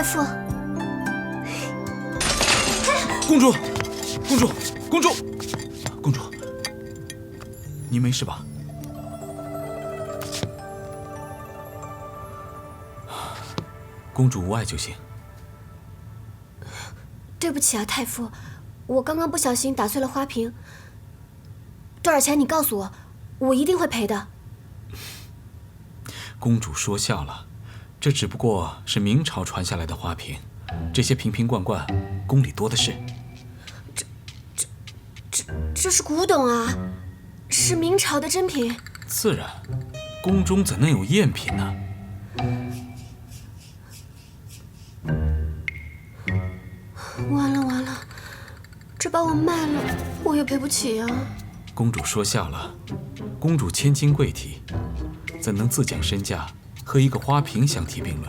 太傅。公主公主公主公主您没事吧？公主无碍就行。对不起啊太傅我刚刚不小心打碎了花瓶多少钱你告诉我我一定会赔的。公主说笑了。这只不过是明朝传下来的花瓶，这些瓶瓶罐罐，宫里多的是。这这、这、这是古董啊，是明朝的珍品。自然，宫中怎能有赝品呢？完了完了，这把我卖了，我也赔不起呀。公主说笑了，公主千金贵体，怎能自降身价和一个花瓶相提并论？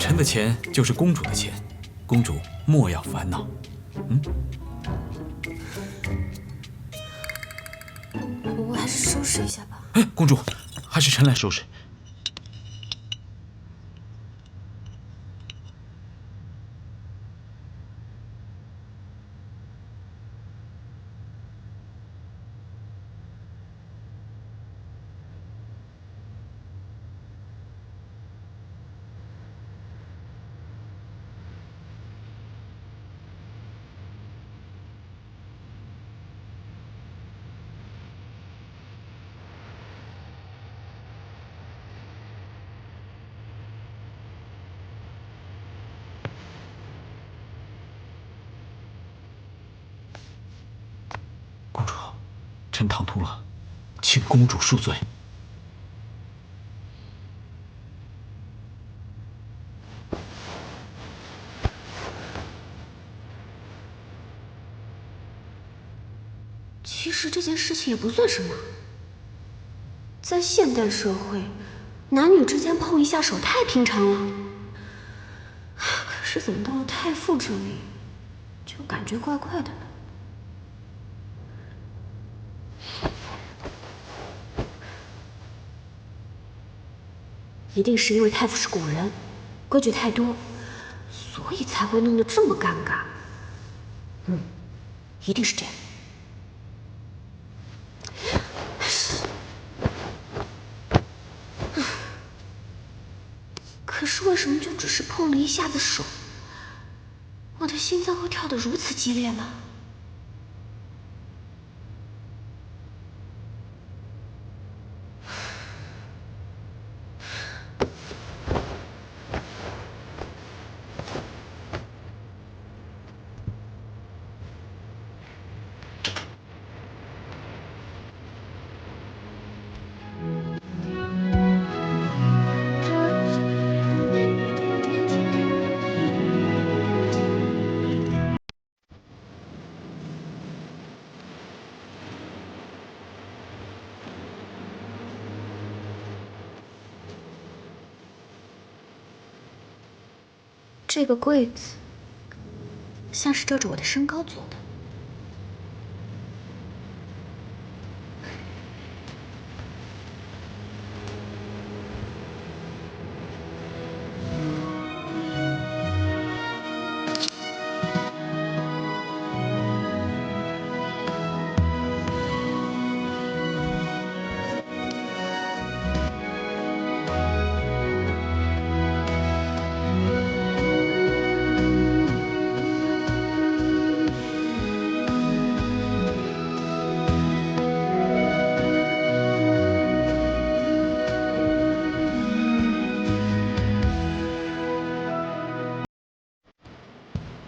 臣的钱就是公主的钱，公主莫要烦恼。嗯，我还是收拾一下吧。哎，公主，还是臣来收拾。臣唐突了，请公主恕罪。其实这件事情也不算什么，在现代社会，男女之间碰一下手太平常了。可是怎么到了太傅这里，就感觉怪怪的呢？一定是因为太傅是古人，规矩太多，所以才会弄得这么尴尬。嗯，一定是这样。可是为什么就只是碰了一下子手，我的心脏会跳得如此激烈呢？这个柜子像是照着我的身高做的。